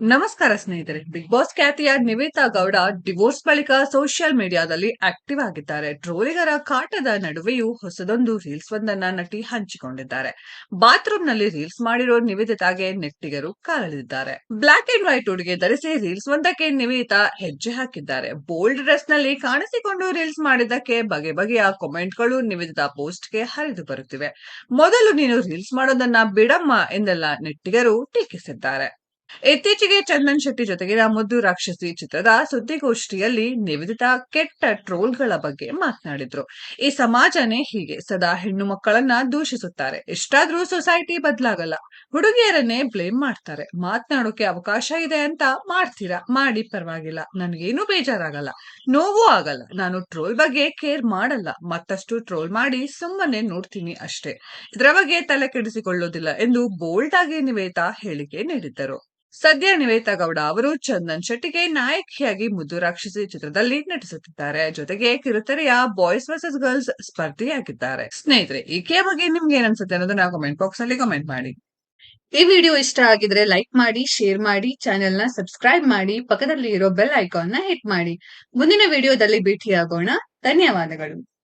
ನಮಸ್ಕಾರ ಸ್ನೇಹಿತರೆ big boss ಖ್ಯಾತಿಯ ನಿವೇತಾ ಗೌಡ ಡಿವೋರ್ಸ್ ಬಳಿಕ ಸೋಷಿಯಲ್ ಮೀಡಿಯಾದಲ್ಲಿ ಆಕ್ಟಿವ್ ಆಗಿದ್ದಾರೆ. ಟ್ರೋಲಿಗರ ಕಾಟದ ನಡುವೆಯೂ ಹೊಸದೊಂದು ರೀಲ್ಸ್ ಒಂದನ್ನ ನಟಿ ಹಂಚಿಕೊಂಡಿದ್ದಾರೆ. ಬಾತ್ರೂಮ್ನಲ್ಲಿ ರೀಲ್ಸ್ ಮಾಡಿರೋ ನಿವೇದಿತಾಗೆ ನೆಟ್ಟಿಗರು ಕಾಲೆಳೆದಿದ್ದಾರೆ ಬ್ಲಾಕ್ ಅಂಡ್ ವೈಟ್ ಉಡುಗೆ ಧರಿಸಿ ರೀಲ್ಸ್ ಒಂದಕ್ಕೆ ನಿವೇತಾ ಹೆಜ್ಜೆ ಹಾಕಿದ್ದಾರೆ. ಬೋಲ್ಡ್ ಡ್ರೆಸ್ನಲ್ಲಿ ಕಾಣಿಸಿಕೊಂಡು ರೀಲ್ಸ್ ಮಾಡಿದ್ದಕ್ಕೆ ಬಗೆ ಬಗೆಯ ಕಾಮೆಂಟ್ಗಳು ನಿವೇದಿತಾ ಪೋಸ್ಟ್ಗೆ ಹರಿದು ಬರುತ್ತಿವೆ. ಮೊದಲು ನೀನು ರೀಲ್ಸ್ ಮಾಡೋದನ್ನ ಬಿಡಮ್ಮ ಎಂದೆಲ್ಲ ನೆಟ್ಟಿಗರು ಟೀಕಿಸಿದ್ದಾರೆ. ಇತ್ತೀಚೆಗೆ ಚಂದನ್ ಶೆಟ್ಟಿ ಜೊತೆಗಿನ ಮುದ್ದು ರಾಕ್ಷಸಿ ಚಿತ್ರದ ಸುದ್ದಿಗೋಷ್ಠಿಯಲ್ಲಿ ನಿವೇದಿತಾ ಕೆಟ್ಟ ಟ್ರೋಲ್ಗಳ ಬಗ್ಗೆ ಮಾತನಾಡಿದ್ರು. ಈ ಸಮಾಜನೇ ಹೀಗೆ, ಸದಾ ಹೆಣ್ಣು ಮಕ್ಕಳನ್ನ ದೂಷಿಸುತ್ತಾರೆ. ಎಷ್ಟಾದ್ರೂ ಸೊಸೈಟಿ ಬದಲಾಗಲ್ಲ. ಹುಡುಗಿಯರನ್ನೇ ಬ್ಲೇಮ್ ಮಾಡ್ತಾರೆ. ಮಾತನಾಡೋಕೆ ಅವಕಾಶ ಇದೆ ಅಂತ ಮಾಡ್ತೀರಾ? ಮಾಡಿ ಪರವಾಗಿಲ್ಲ. ನನಗೇನು ಬೇಜಾರಾಗಲ್ಲ. ನೋವು ಆಗಲ್ಲ. ನಾನು ಟ್ರೋಲ್ ಬಗ್ಗೆ ಕೇರ್ ಮಾಡಲ್ಲ. ಮತ್ತಷ್ಟು ಟ್ರೋಲ್ ಮಾಡಿ ಸುಮ್ಮನೆ ನೋಡ್ತೀನಿ ಅಷ್ಟೇ. ಇದರ ಬಗ್ಗೆ ತಲೆ ಕೆಡಿಸಿಕೊಳ್ಳೋದಿಲ್ಲ ಎಂದು ಬೋಲ್ಡ್ ಆಗಿ ನಿವೇತಾ ಹೇಳಿಕೆ ನೀಡಿದ್ದರು. ಸದ್ಯ ನಿವೇತಾ ಗೌಡ ಅವರು ಚಂದನ್ ಶೆಟ್ಟಿಗೆ ನಾಯಕಿಯಾಗಿ ಮುದ್ದು ರಾಕ್ಷಸಿ ಚಿತ್ರದಲ್ಲಿ ನಟಿಸುತ್ತಿದ್ದಾರೆ. ಜೊತೆಗೆ ಕಿರುತೆರೆಯ ಬಾಯ್ಸ್ ವರ್ಸಸ್ ಗರ್ಲ್ಸ್ ಸ್ಪರ್ಧಿಯಾಗಿದ್ದಾರೆ. ಸ್ನೇಹಿತರೆ ಈಕೆಯ ಬಗ್ಗೆ ನಿಮ್ಗೆ ಏನ್ ಅನ್ಸುತ್ತೆ ಅನ್ನೋದನ್ನ ಕಮೆಂಟ್ ಬಾಕ್ಸ್ ಅಲ್ಲಿ ಕಮೆಂಟ್ ಮಾಡಿ. ಈ ವಿಡಿಯೋ ಇಷ್ಟ ಆಗಿದ್ರೆ ಲೈಕ್ ಮಾಡಿ ಶೇರ್ ಮಾಡಿ ಚಾನೆಲ್ನ ಸಬ್ಸ್ಕ್ರೈಬ್ ಮಾಡಿ ಪಕ್ಕದಲ್ಲಿ ಇರೋ ಬೆಲ್ ಐಕಾನ್ನ ಹಿಟ್ ಮಾಡಿ. ಮುಂದಿನ ವಿಡಿಯೋದಲ್ಲಿ ಭೇಟಿಯಾಗೋಣ. ಧನ್ಯವಾದಗಳು.